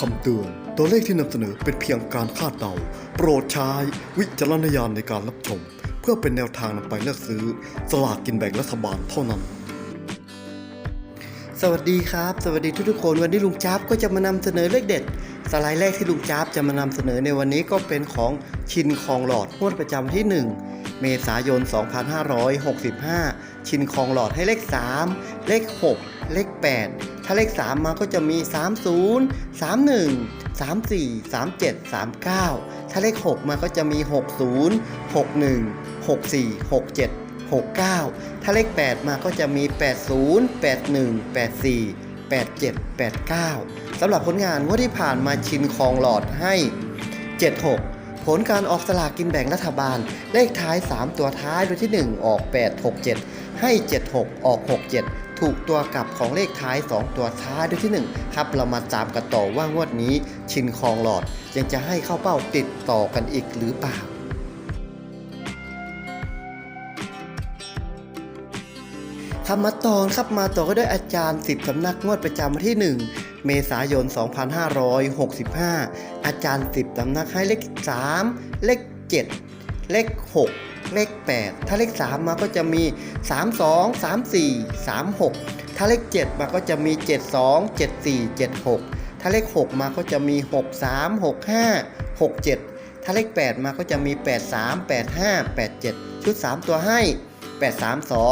คำเตือน ตัวเลขที่นำเสนอเป็นเพียงการคาดเดา โปรดใช้วิจารณญาณในการรับชม เพื่อเป็นแนวทางนำไปเลือกซื้อ สลากกินแบ่งรัฐบาลเท่านั้น สวัสดีครับ สวัสดีทุกๆคนวันนี้ลุงจ๊าบก็จะมานำเสนอเลขเด็ด สไลด์แรกที่ลุงจ๊าบจะมานำเสนอในวันนี้ก็เป็นของชินคองหลอดงวดประจำที่ 1 เมษายน 2565 ชินคองหลอดให้เลข 3 เลข 6 เลข 8 ถ้าเลข 3 มาก็จะมี 30 31 34 37 39 ถ้าเลข 6 มาก็จะมี 60 61 64 67 69 ถ้าเลข 8 มาก็จะมี 80 81 84 87 89 สำหรับผลงานงวดที่ผ่านมาชินคองหลอดให้ 76ผลการออกสลากกินแบ่งรัฐบาล เลขท้าย 3 ตัวท้ายโดยที่ 1 ออก 867 ให้ 76 ออก 67 ถูกตัวกลับของเลขท้าย 2 ตัวท้ายโดยที่ 1 ครับ เรามาตามกันต่อว่างวดนี้ ชินคองหลอดยังจะให้เข้าเป้าติดต่อกันอีกหรือเปล่าคำมาตอนครับมาต่อก็ด้วยอาจารย์สิบสำนักงวดประจำวันที่ 1 เมษายน 2565 อาจารย์สิบสำนักให้เลข 3 เลข 7 เลข 6 เลข 8 ถ้าเลข 3 มาก็จะมี 32 34 36 ถ้าเลข 7 มาก็จะมี 72 74 76 ถ้าเลข 6 มาก็จะมี 63 65 67 ถ้าเลข 8 มาก็จะมี 83 85 87 ชุด 3 ตัวให้ 832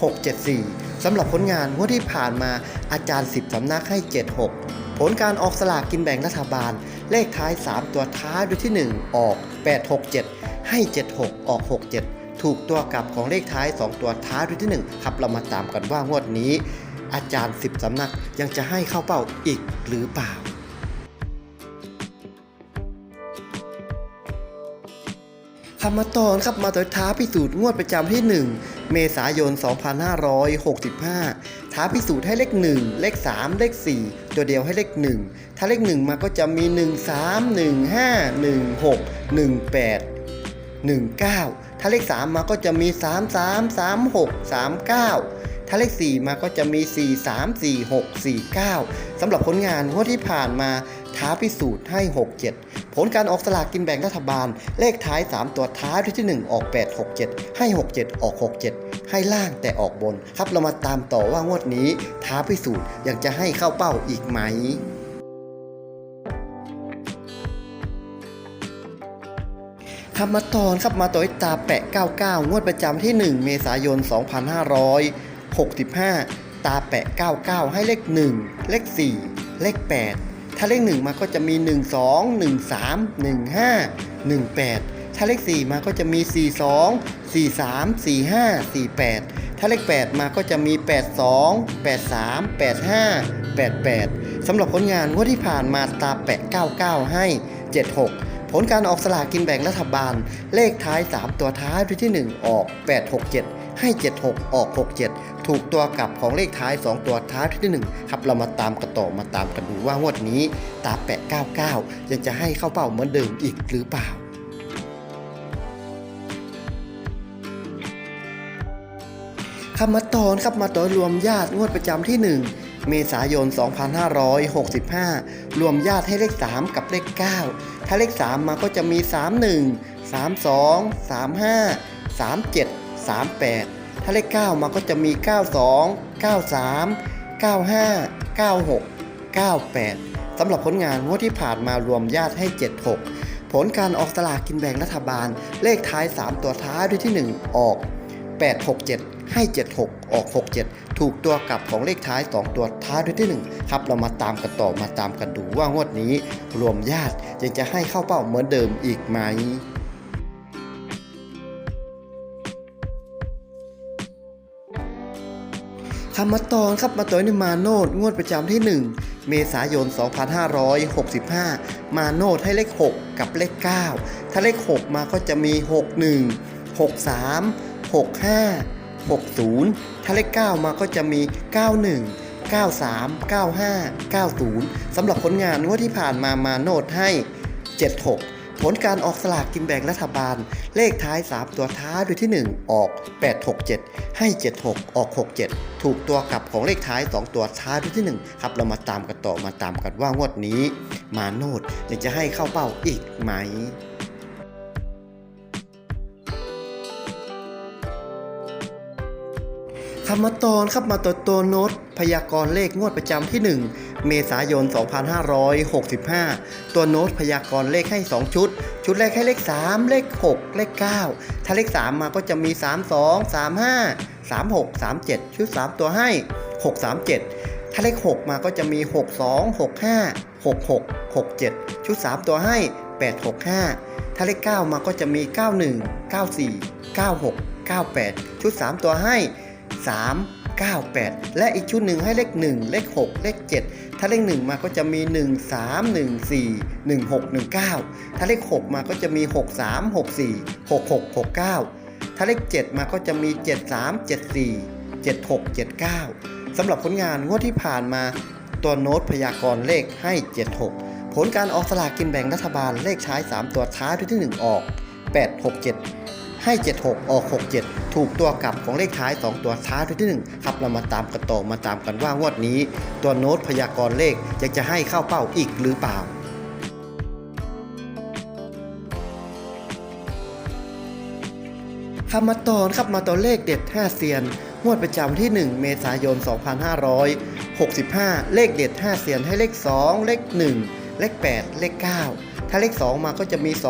674 สำหรับผลงานงวดที่ผ่านมาอาจารย์ 10 สำนักให้ 76 ผลการออกสลากกินแบ่งรัฐบาล เลขท้าย 3 ตัวท้ายด้วยที่ 1 ออก 867 ให้ 76 ออก 67 ถูกตัวกลับของเลขท้าย 2 ตัวท้ายด้วยที่ 1 ครับเรามาตามกันว่างวดนี้ อาจารย์ 10สำนักยังจะให้เข้าเป้าอีกหรือเปล่าคำมาตอนครับมาต่อท้าพิสูจน์งวดประจำที่ 1 เมษายน 2565 ท้าพิสูจน์ให้เลข 1 เลข 3 เลข 4 ตัวเดียวให้เลข 1 ถ้าเลข 1 มาก็จะมี 1 3 1 5 1 6 1 8 19 ถ้าเลข 3 มาก็จะมี 3 3 3 6 3 9 ถ้าเลข 4 มาก็จะมี 4 3 4 6 4 9สำหรับผลงานงวดที่ผ่านมาท้าพิสูจน์ให้ 67 ผลการออกสลากกินแบ่งรัฐบาล เลขท้าย 3 ตัวท้ายด้วยที่ 1 ออก 867 ให้ 67 ออก 67 ให้ล่างแต่ออกบน ครับเรามาตามต่อว่างวดนี้ท้าพิสูจน์ยังจะให้เข้าเป้าอีกไหม ครับมาตอนครับมาต่อยตาแปะ 99 งวดประจำที่ 1 เมษายน 2565 ตาแปะ 99 ให้เลข 1 เลข 4 เลข 8 ถ้าเลข 1 มาก็จะมี 1 2 1 3 1 5 1 8 ถ้าเลข 4 มาก็จะมี 4 2 4 3 4 5 4 8 ถ้าเลข 8 มาก็จะมี 8 2 8 3 8 5 8 8 สำหรับผลงานงวดที่ผ่านมาตาแปะ 99 ให้ 76 ผลการออกสลากกินแบ่งรัฐบาล เลขท้าย 3 ตัวท้ายด้วที่ 1 ออก 867 ให้ 76 ออก 67 ถูกตัวกลับของเลขท้าย 2 ตัวท้ายที่ 1 ครับเรามาตามกันต่อมาตามกันดูว่างวดนี้ตาแปะ99 ยังจะให้เข้าเป้าเหมือนเดิมอีกหรือเปล่าครับมาตอนครับมาต่อรวมญาติงวดประจำที่ 1 เมษายน 2565 รวมญาติให้เลข 3 กับเลข9ถ้าเลข 3 มาก็จะมี 31 32 35 37 38 ถ้าเลข 9 มาก็จะมี 92 93 95 96 98 สำหรับผลงานงวดที่ผ่านมารวมญาติให้ 76 ผลการออกสลากกินแบ่งรัฐบาล เลขท้าย 3 ตัวท้ายด้วยที่ 1 ออก 867 ให้ 76 ออก 67 ถูกตัวกลับของเลขท้าย 2 ตัวท้ายด้วยที่ 1 ครับ เรามาตามกันต่อมาตามกันดูว่างวดนี้รวมญาติยังจะให้เข้าเป้าเหมือนเดิมอีกไหมคำมาตอนครับมาต่อยในมาโนดงวดประจำที่ 1 เมษายน 2565 มาโนดให้เลข 6 กับเลข 9 ถ้าเลข 6 มาก็จะมี 61 63 65 60 ถ้าเลข 9 มาก็จะมี 91 93 95 90 สำหรับผลงานงวดที่ผ่านมามาโนดให้ 76 ผลการออกสลากกินแบ่งรัฐบาล เลขท้าย 3 ตัวท้ายโดยที่ 1 ออก 867 ให้ 76 ออก 67 ถูกตัวกลับของเลขท้าย 2 ตัวท้ายโดยที่ 1 ครับเรามาตามกันต่อมาตามกันว่างวดนี้ มาโนดยังจะให้เข้าเป้าอีกไหม คำมาตอนครับมาตัวตัวโน้ตพยากรณ์เลขงวดประจำที่ 1 เมษายน 2565 ตัวโน้ตพยากรณ์เลขให้ 2 ชุด ชุดแรกให้เลข 3 เลข 6 เลข 9 ถ้าเลข 3 มาก็จะมี 32 35 36 37 ชุด 3 ตัวให้ 637 ถ้าเลข 6 มาก็จะมี 62 65 66 67 ชุด 3 ตัวให้ 865 ถ้าเลข 9 มาก็จะมี 91 94 96 98 ชุด 3 ตัวให้ 3 9 8 และอีกชุดหนึ่งให้เลข 1 เลข 6 เลข 7 ถ้าเลข 1 มาก็จะมี 1 3 1 4 1 6 1 9 ถ้าเลข 6 มาก็จะมี 6 3 6 4 6 6 6 9 ถ้าเลข 7 มาก็จะมี 7 3 7 4 7 6 7 9 สำหรับผลงานงวดที่ผ่านมาตัวโน้ตพยากรณ์เลขให้ 76 ผลการออกสลากกินแบ่งรัฐบาลเลขท้าย 3 ตัวท้ายที่ 1 ออก 8 6 7 ให้ 76 ออก 67 ถูกตัวกลับของเลขท้าย 2 ตัวท้ายที่ 1 ครับเรามาตามกันต่อมาตามกันว่างวดนี้ ตัวโน้ตพยากรณ์เลขยังจะให้เข้าเป้าอีกหรือเปล่าคำมาตอนครับมาตัวเลขเด็ด 5 เซียนงวดประจำที่ 1 เมษายน 2565 เลขเด็ด 5 เซียนให้เลข 2 เลข 1 เลข 8 เลข 9 ถ้าเลข 2 มาก็จะมี 20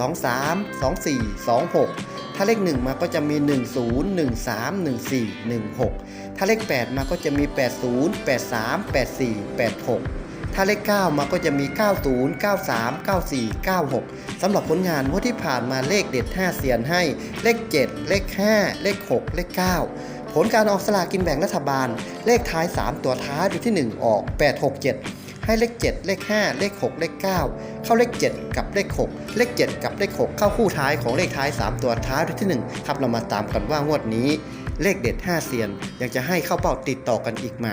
23 24 26 ถ้าเลข 1 มาก็จะมี 10 13 14 16 ถ้าเลข 8 มาก็จะมี 80 83 84 86 ถ้าเลข 9 มาก็จะมี 90 93 94 96 สำหรับผลงานงวดที่ผ่านมาเลขเด็ด 5 เสียนให้ เลข 7 เลข 5 เลข 6 เลข 9 ผลการออกสลากินแบ่งรัฐบาล เลขท้าย 3 ตัวท้ายโดยที่ 1 ออก 867 ให้เลข 7 เลข 5 เลข 6 เลข 9 เข้าเลข 7 กับเลข 6 เลข 7 กับเลข 6 เข้าคู่ท้ายของเลขท้าย 3 ตัวท้ายที่ 1 ครับเรามาตามกันว่างวดนี้ เลขเด็ด 5เสียนยังจะให้เข้าเป้าติดต่อกันอีกไหม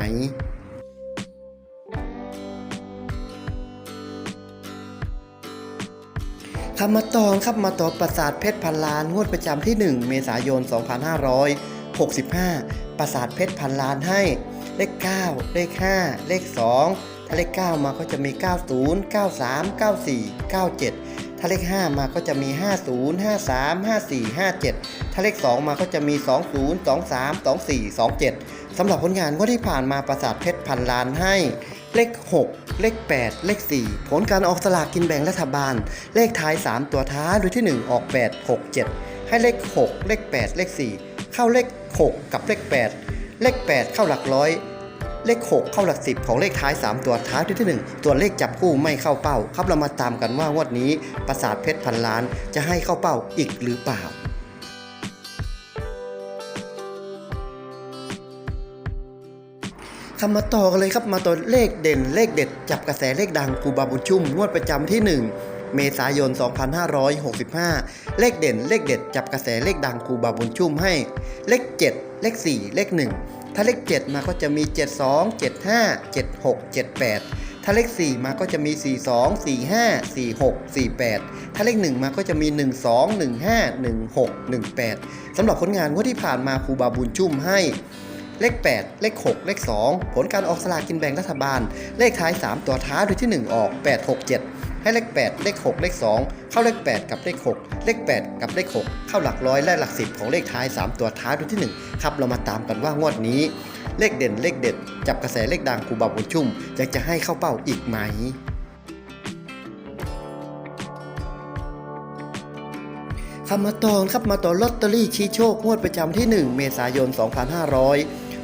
คำมาตองครับมาต่อปราสาทเพชรพันล้าน งวดประจำที่ 1 เมษายน 2565 ปราสาทเพชรพันล้านให้ เลข 9 เลข 5 เลข 2 ถ้าเลข 9 มาก็จะมี 90 93 94 97 ถ้าเลข 5 มาก็จะมี 50 53 54 57 ถ้าเลข 2 มาก็จะมี 20 23 24 27 สำหรับผลงานงวดที่ผ่านมาปราสาทเพชรพันล้านให้เลข 6 เลข 8 เลข 4 ผลการออกสลากกินแบ่งรัฐบาล เลขท้าย 3 ตัวท้ายโดยที่ 1 ออก 8 6 7 ให้เลข 6 เลข 8 เลข 4 เข้าเลข 6 กับเลข 8 เลข 8 เข้าหลักร้อย เลข 6 เข้าหลัก 10 ของเลขท้าย 3 ตัวท้ายโดยที่ 1 ตัวเลขจับคู่ไม่เข้าเป้า ครับเรามาตามกันว่างวดนี้ปราสาทเพชรพันล้านจะให้เข้าเป้าอีกหรือเปล่าคำมาต่อกันเลยครับมาตัวเลขเด่นเลขเด็ด จับกระแสเลขดังครูบาบุญชุ่มงวดประจำที่ 1เมษายน 2565 เลขเด่น เลขเด็ด จับกระแสเลขดังครูบาบุญชุ่มให้ เลข 7 เลข 4 เลข 1 ถ้าเลข 7 มาก็จะมี 72 75 76 78 ถ้าเลข 4 มาก็จะมี 42 45 46 48 ถ้าเลข 1 มาก็จะมี 12 15 16 18 สำหรับผลงานงวดที่ผ่านมาครูบาบุญชุ่มให้เลข 8 เลข 6 เลข 2 ผลการออกสลากกินแบ่งรัฐบาล เลขท้าย 3 ตัวท้ายโดยที่ 1 ออก 8 6 7 ให้เลข 8 เลข 6 เลข 2 เข้าเลข 8 กับเลข 6 เลข 8 กับเลข 6 เข้าหลักร้อยและหลักสิบของเลขท้าย 3 ตัวท้ายโดยที่ 1 ครับ เรามาตามกันว่างวดนี้ เลขเด่นเลขเด็ด จับกระแสเลขดังครูบาบุญชุ่มอยังจะให้เข้าเป้าอีกไหมคำมาตอนครับมาต่อลอตเตอรี่ชี้โชคงวดประจำที่ 1 เมษายน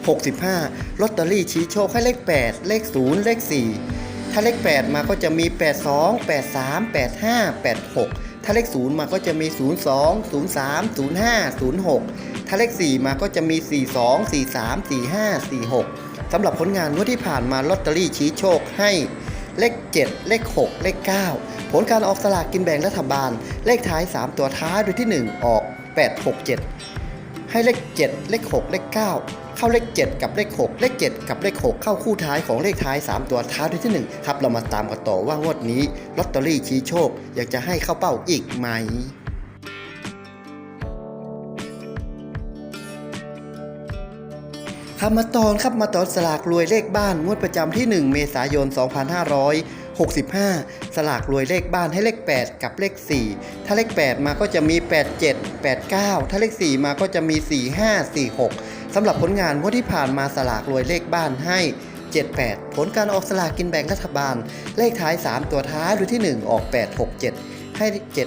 2565 ลอตเตอรี่ชี้โชคให้เลข 8 เลข 0 เลข 4 ถ้าเลข 8 มาก็จะมี 82 83 85 86 ถ้าเลข 0 มาก็จะมี 02 03 05 06 ถ้าเลข 4 มาก็จะมี 42 43 45 46 สำหรับผลงานงวดที่ผ่านมาลอตเตอรี่ชี้โชคให้เลข 7 เลข 6 เลข 9 ผลการออกสลากกินแบ่งรัฐบาล เลขท้าย 3 ตัวท้ายโดยที่ 1 ออก 8 6 7 ให้เลข 7 เลข 6 เลข 9 เข้าเลข 7 กับเลข 6 เลข 7 กับเลข 6 เข้าคู่ท้ายของเลขท้าย 3 ตัวท้ายด้วยที่ 1 ครับ เรามาตามกันต่อว่างวดนี้ลอตเตอรี่ชี้โชค อยากจะให้เข้าเป้าอีกไหมครับมาตอนครับมาตอนสลากรวยเลขบ้านงวดประจำที่ 1 เมษายน 2565 สลากรวยเลขบ้านให้เลข 8 กับเลข 4 ถ้าเลข 8 มาก็จะมี 87 89 ถ้าเลข 4 มาก็จะมี 45 46 สำหรับผลงานงวดที่ผ่านมาสลากรวยเลขบ้านให้ 78 ผลการออกสลากกินแบ่งรัฐบาล เลขท้าย 3 ตัวท้ายดูที่ 1 ออก 867 ให้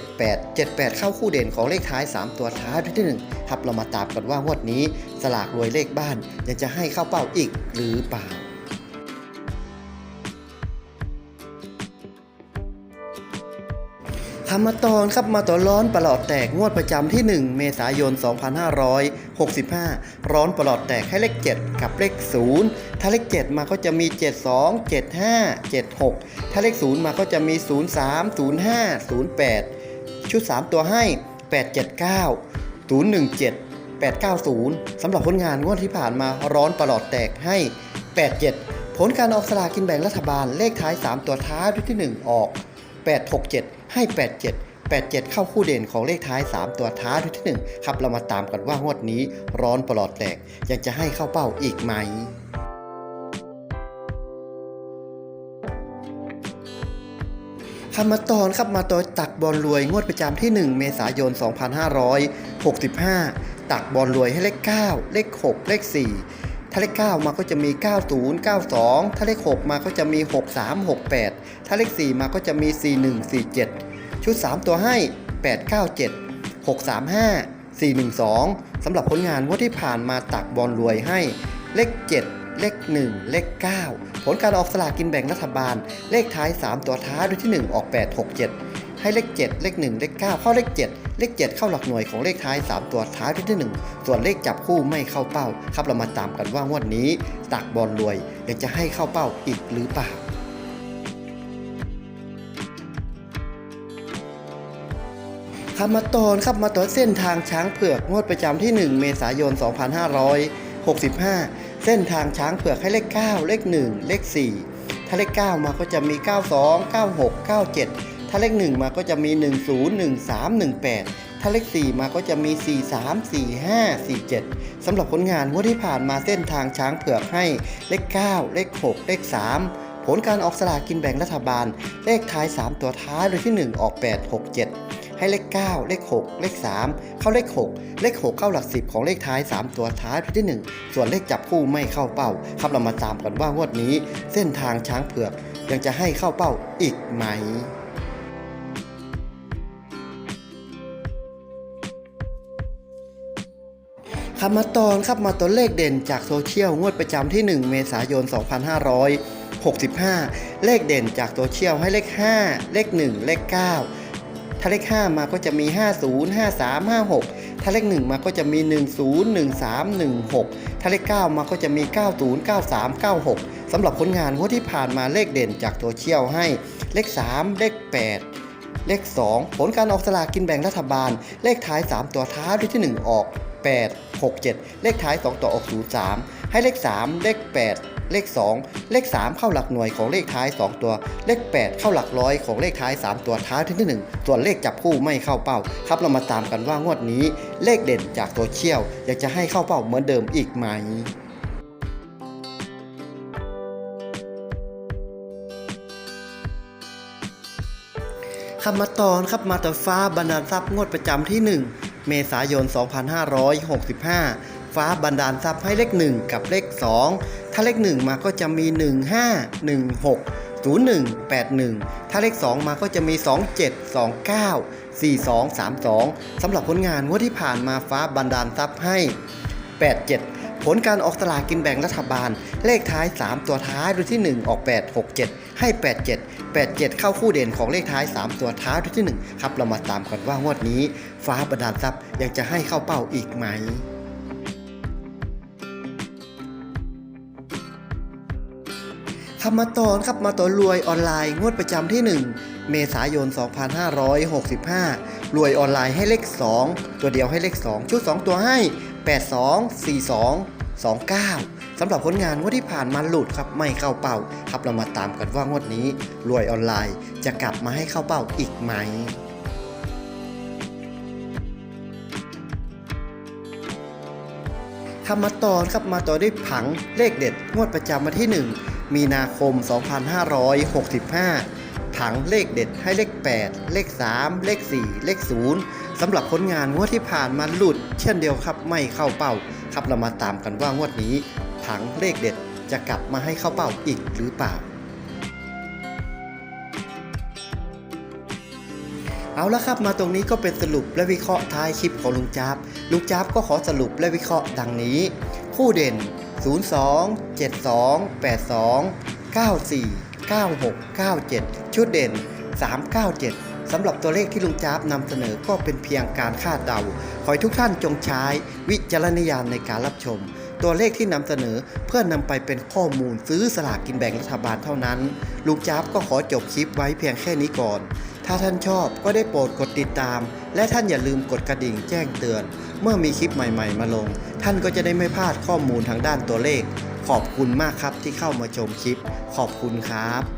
78 78 เข้าคู่เด่นของเลขท้าย 3 ตัวท้ายหรือที่ 1 ครับเรามาตามกันว่างวดนี้ สลากรวยเลขบ้านยังจะให้เข้าเป้าอีกหรือเปล่า ทำมาตอนครับมาต่อร้อนประหลอดแตกงวดประจำที่ 1 เมษายน 2565 ร้อนประหลอดแตกให้เลข 7 กับเลข 0 ถ้าเลข 7 มาก็จะมี 72 75 76 ถ้าเลข 0 มาก็จะมี 03 05 08 ชุด 3 ตัวให้ 879 017 890 สำหรับผลงานงวดที่ผ่านมาร้อนประหลอดแตกให้ 87 ผลการออกสลากกินแบ่งรัฐบาลเลขท้าย 3 ตัวท้ายด้วยที่ 1 ออก 867 ให้ 87 87 เข้าคู่เด่นของเลขท้าย 3 ตัวท้ายด้วยที่ 1 ครับ เรามาตามกันว่างวดนี้ร้อนประหลอดแตกยังจะให้เข้าเป้าอีกไหมคำมาตอนครับมาตอนตักบอลรวยงวดประจำที่ 1 เมษายน 2565 ตักบอลรวยให้เลข 9 เลข 6 เลข 4 ถ้าเลข9มาก็จะมี 90 92 ถ้าเลข 6 มาก็จะมี 63 68 ถ้าเลข 4 มาก็จะมี 41 47 ชุด 3 ตัวให้ 897 635 412 สำหรับผลงานงวดที่ผ่านมาตักบอลรวยให้ เลข 7 เลข 1 เลข 9 ผลการออกสลากกินแบ่งรัฐบาล เลขท้าย 3 ตัวท้ายด้วยที่ 1 ออก 867 ให้เลข 7 เลข 1 เลข 9 เข้าเลข 7 เลข 7 เข้าหลักหน่วยของเลขท้าย 3 ตัวท้ายด้วยที่ 1 ส่วนเลขจับคู่ไม่เข้าเป้า ครับเรามาตามกันว่างวดนี้ตักบอลรวยอยากจะให้เข้าเป้าอีกหรือเปล่าครับมาตอนครับมาตอนเส้นทางช้างเผือกงวดประจำที่ 1 เมษายน 2565 เส้นทางช้างเผือกให้เลข 9 เลข 1 เลข 4 ถ้าเลข 9 มาก็จะมี 92 96 97 ถ้าเลข 1 มาก็จะมี 10 13 18 ถ้าเลข 4 มาก็จะมี 43 45 47 สำหรับผลงานงวดที่ผ่านมาเส้นทางช้างเผือกให้เลข 9 เลข 6 เลข 3ผลการออกสลากกินแบ่งรัฐบาล เลขท้าย 3 ตัวท้ายโดยที่ 1 ออก 8 6 7 ให้เลข 9 เลข 6 เลข 3 เข้าเลข 6 เลข 6 เข้าหลัก 10 ของเลขท้าย 3 ตัวท้ายโดยที่ 1 ส่วนเลขจับคู่ไม่เข้าเป้า ครับเรามาตามกันว่างวดนี้ เส้นทางช้างเผือกยังจะให้เข้าเป้าอีกไหม ครับมาตอนครับมาตัวเลขเด่นจากโซเชียลงวดประจำที่ 1 เมษายน 2565 เลขเด่นจากโซเชียลให้เลข 5 เลข 1 เลข 9 ถ้าเลข 5 มาก็จะมี 50 53 56 ถ้าเลข 1 มาก็จะมี 10 13 16 ถ้าเลข 9 มาก็จะมี 90 93 96 สำหรับผลงานงวดที่ผ่านมาเลขเด่นจากโซเชียลให้เลข 3 เลข 8 เลข 2 ผลการออกสลากกินแบ่งรัฐบาล เลขท้าย 3 ตัวท้ายด้วยที่ 1 ออก 8 6 7 เลขท้าย 2ตัวออก 03 ให้เลข 3 เลข 8 เลข 2 เลข 3 เข้าหลักหน่วยของเลขท้าย 2 ตัว เลข 8 เข้าหลักร้อยของเลขท้าย 3 ตัวท้ายที่ 1 ส่วนเลขจับคู่ไม่เข้าเป้า ครับเรามาตามกันว่างวดนี้ เลขเด่นจากโซเชียลอยากจะให้เข้าเป้าเหมือนเดิมอีกไหมครับมาตอนครับมาต่อฟ้าบันดาทรัพย์งวดประจำที่ 1 เมษายน 2565 ฟ้าบันดาลทรัพย์ให้เลข 1 กับเลข 2 ถ้าเลข 1 มาก็จะมี 15 16 01 81 ถ้าเลข 2 มาก็จะมี 27 29 42 32 สำหรับผลงานงวดที่ผ่านมาฟ้าบันดาลทรัพย์ให้ 87 ผลการออกสลากกินแบ่งรัฐบาล เลขท้าย 3 ตัวท้ายโดยที่ 1 ออก 867 ให้ 87 87 เข้าคู่เด่นของเลขท้าย 3 ตัวท้ายโดยที่ 1 ครับ เรามาตามกันว่างวดนี้ ฟ้าบันดาลทรัพย์ยังจะให้เข้าเป้าอีกไหมครับมาตอนครับมาตอนรวยออนไลน์งวดประจำที่ 1 เมษายน 2565 รวยออนไลน์ให้เลข 2 ตัวเดียวให้เลข 2 ชุด 2 ตัวให้ 82 42 29สำหรับผลงานงวดที่ผ่านมาหลุดครับไม่เข้าเป้า ครับเรามาตามกันว่างวดนี้ รวยออนไลน์จะกลับมาให้เข้าเป้าอีกไหมทำมาต่อครับมาต่อด้วยผังเลขเด็ด งวดประจำวันที่ 1 มีนาคม 2565 ผังเลขเด็ดให้เลข 8 เลข 3 เลข 4 เลข 0 สำหรับผลงานงวดที่ผ่านมาหลุด เช่นเดียวครับไม่เข้าเป้า ครับเรามาตามกันว่างวดนี้ผังเลขเด็ดจะกลับมาให้เข้าเป้าอีกหรือเปล่า เอาละครับมาตรงนี้ก็เป็นสรุปและวิเคราะห์ท้ายคลิปของลุงจ๊าบลุงจ๊าบก็ขอสรุปและวิเคราะห์ดังนี้ คู่เด่น 02 72 82 94 96 97 ชุดเด่น 397 สำหรับตัวเลขที่ลุงจ๊าบนำเสนอก็เป็นเพียงการคาดเดา ขอให้ทุกท่านจงใช้วิจารณญาณในการรับชม ตัวเลขที่นำเสนอเพื่อนำไปเป็นข้อมูลซื้อสลากกินแบ่งรัฐบาลเท่านั้น ลุงจ๊าบก็ขอจบคลิปไว้เพียงแค่นี้ก่อน ถ้าท่านชอบก็ได้โปรดกดติดตาม และท่านอย่าลืมกดกระดิ่งแจ้งเตือน เมื่อมีคลิปใหม่ๆ มาลง ท่านก็จะได้ไม่พลาดข้อมูลทางด้านตัวเลข ขอบคุณมากครับที่เข้ามาชมคลิป ขอบคุณครับ